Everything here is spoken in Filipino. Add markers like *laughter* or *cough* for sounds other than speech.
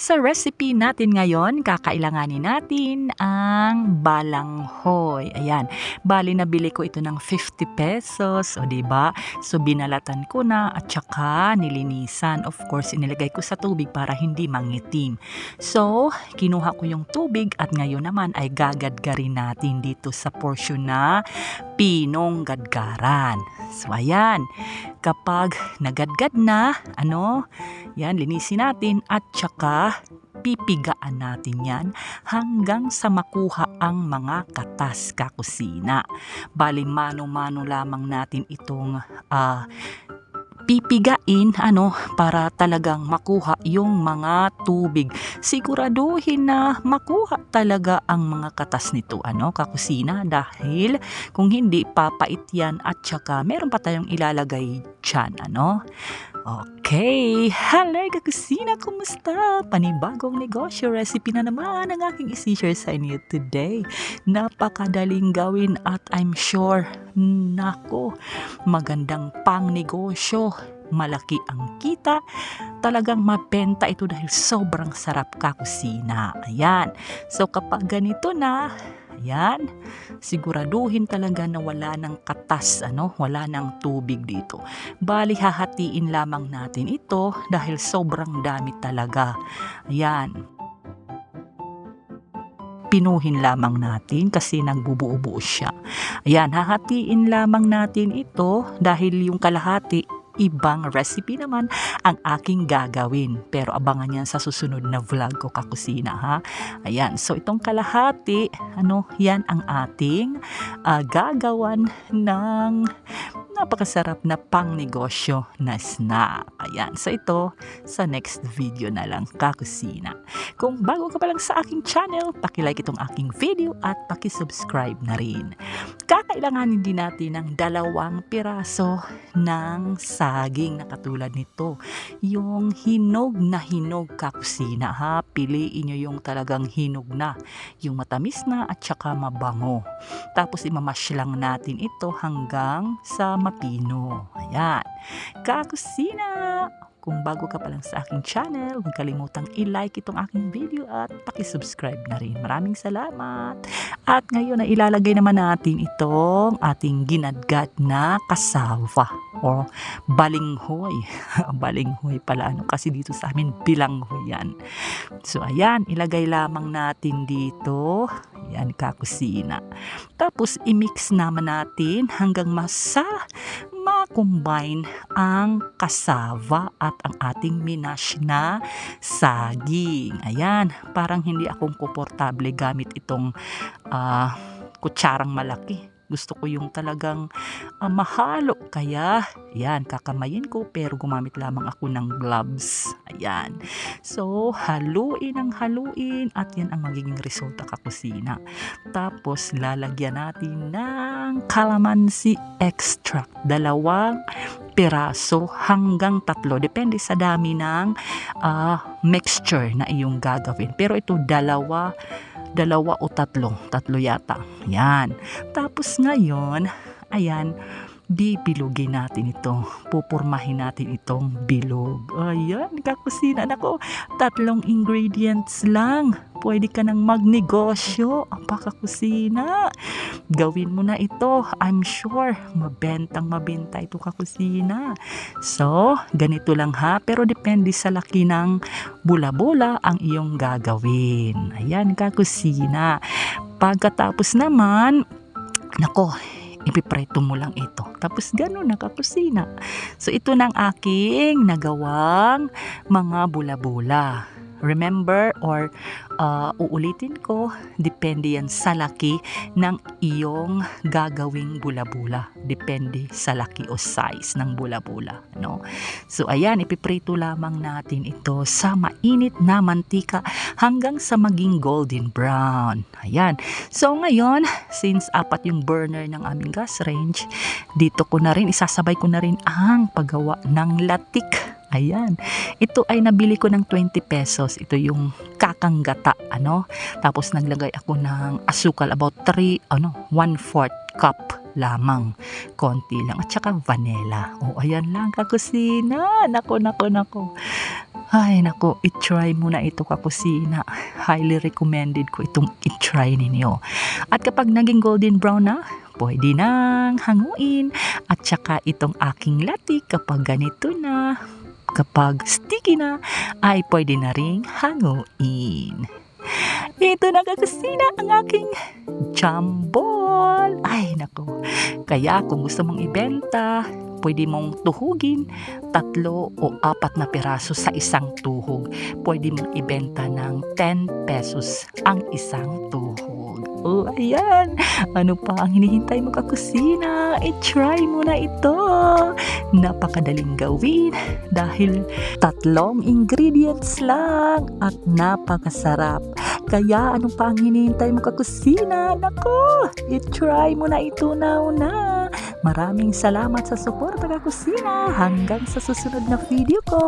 sa recipe natin ngayon, kakailanganin natin ang balanghoy. Ayan, bali nabili ko ito ng 50 pesos, o ba? So binalatan ko na at saka nilinisan. Of course, inilagay ko sa tubig para hindi mangitim. So, kinuha ko yung tubig at ngayon naman ay gagadgarin natin dito sa portion na pinong gadgaran. So, ayan, kapag nagadgad na, ano, yan, linisin natin at saka pipigaan natin yan hanggang sa makuha ang mga katas kakusina. Bali, mano-mano lamang natin itong ah, pipigain ano para talagang makuha yung mga tubig. Siguraduhin na makuha talaga ang mga katas nito ano kakusina dahil kung hindi papait yan at saka meron pa tayong ilalagay dyan ano. Okay, hello kakusina, kumusta? Panibagong negosyo recipe na naman ang aking isi-share sa inyo today. Napakadaling gawin at I'm sure, nako, magandang pang negosyo. Malaki ang kita. Talagang mabenta ito dahil sobrang sarap kakusina. Ayan. So kapag ganito na, Ayan, siguraduhin talaga na wala ng katas, ano, wala ng tubig dito. Bali, hahatiin lamang natin ito dahil sobrang dami talaga. Ayan, pinuhin lamang natin kasi nagbubuo-buo siya. Ayan, hahatiin lamang natin ito dahil yung kalahati ibang recipe naman ang aking gagawin. Pero abangan yan sa susunod na vlog ko kakusina ha. Ayan, so itong kalahati, ano, yan ang ating uh, gagawan ng napakasarap na pang negosyo na snack. Ayan, so ito sa next video na lang kakusina. Kung bago ka pa lang sa aking channel, pakilike itong aking video at pakisubscribe na rin. Kakailanganin din natin ng dalawang piraso ng saging na katulad nito. Yung hinog na hinog kakusina ha. Piliin nyo yung talagang hinog na. Yung matamis na at saka mabango. Tapos imamash lang natin ito hanggang sa mapino. Ayan. Kakusina! Kung bago ka pa lang sa aking channel, huwag kalimutang i-like itong aking video at pakisubscribe na rin. Maraming salamat! At ngayon na ilalagay naman natin itong ating ginadgad na kasava o balinghoy. *laughs* balinghoy pala ano kasi dito sa amin bilanghoy yan. So ayan, ilagay lamang natin dito. Yan, kakusina. Tapos, i-mix naman natin hanggang masa ma-combine ang kasava at ang ating minash na saging. Ayan, parang hindi akong komportable gamit itong uh, kutsarang malaki gusto ko yung talagang uh, mahalo. Kaya, yan, kakamayin ko pero gumamit lamang ako ng gloves. Ayan. So, haluin ang haluin at yan ang magiging resulta kakusina. Tapos, lalagyan natin ng calamansi extract. Dalawang piraso hanggang tatlo. Depende sa dami ng uh, mixture na iyong gagawin. Pero ito, dalawa dalawa o tatlo, tatlo yata. Yan. Tapos ngayon, ayan, bibilugin natin ito. Pupurmahin natin itong bilog. Ayan, kakusina. Nako, tatlong ingredients lang. Pwede ka nang magnegosyo. Apakakusina. Gawin mo na ito. I'm sure, mabentang mabenta ito kakusina. So, ganito lang ha. Pero depende sa laki ng bula-bula ang iyong gagawin. Ayan, kakusina. Pagkatapos naman, nako, ipipreto mo lang ito. Tapos ganun, nakakusina. So ito ng aking nagawang mga bula-bula. Remember or uh, uulitin ko, depende yan sa laki ng iyong gagawing bula-bula. Depende sa laki o size ng bula-bula. No? So ayan, ipiprito lamang natin ito sa mainit na mantika hanggang sa maging golden brown. Ayan. So ngayon, since apat yung burner ng aming gas range, dito ko na rin, isasabay ko na rin ang paggawa ng latik Ayan. Ito ay nabili ko ng 20 pesos. Ito yung kakanggata, ano? Tapos naglagay ako ng asukal about 3, ano, 1 4 cup lamang. Konti lang. At saka vanilla. O, ayan lang kakusina. Nako, nako, nako. Ay, nako, itry mo na ito kakusina. Highly recommended ko itong itry ninyo. At kapag naging golden brown na, pwede nang hanguin. At saka itong aking latik kapag ganito na, kapag sticky na, ay pwede na ring hanguin. Ito na kakusina ang aking jambol. Ay, nako. Kaya kung gusto mong ibenta, pwede mong tuhugin tatlo o apat na piraso sa isang tuhog. Pwede mong ibenta ng 10 pesos ang isang tuhog. Oh, ayan. Ano pa ang hinihintay mo kakusina? I-try mo na ito. Napakadaling gawin dahil tatlong ingredients lang at napakasarap. Kaya ano pa ang hinihintay mo kakusina? Nako, i-try mo na ito now na. Maraming salamat sa suporta kakusina. Hanggang sa susunod na video ko.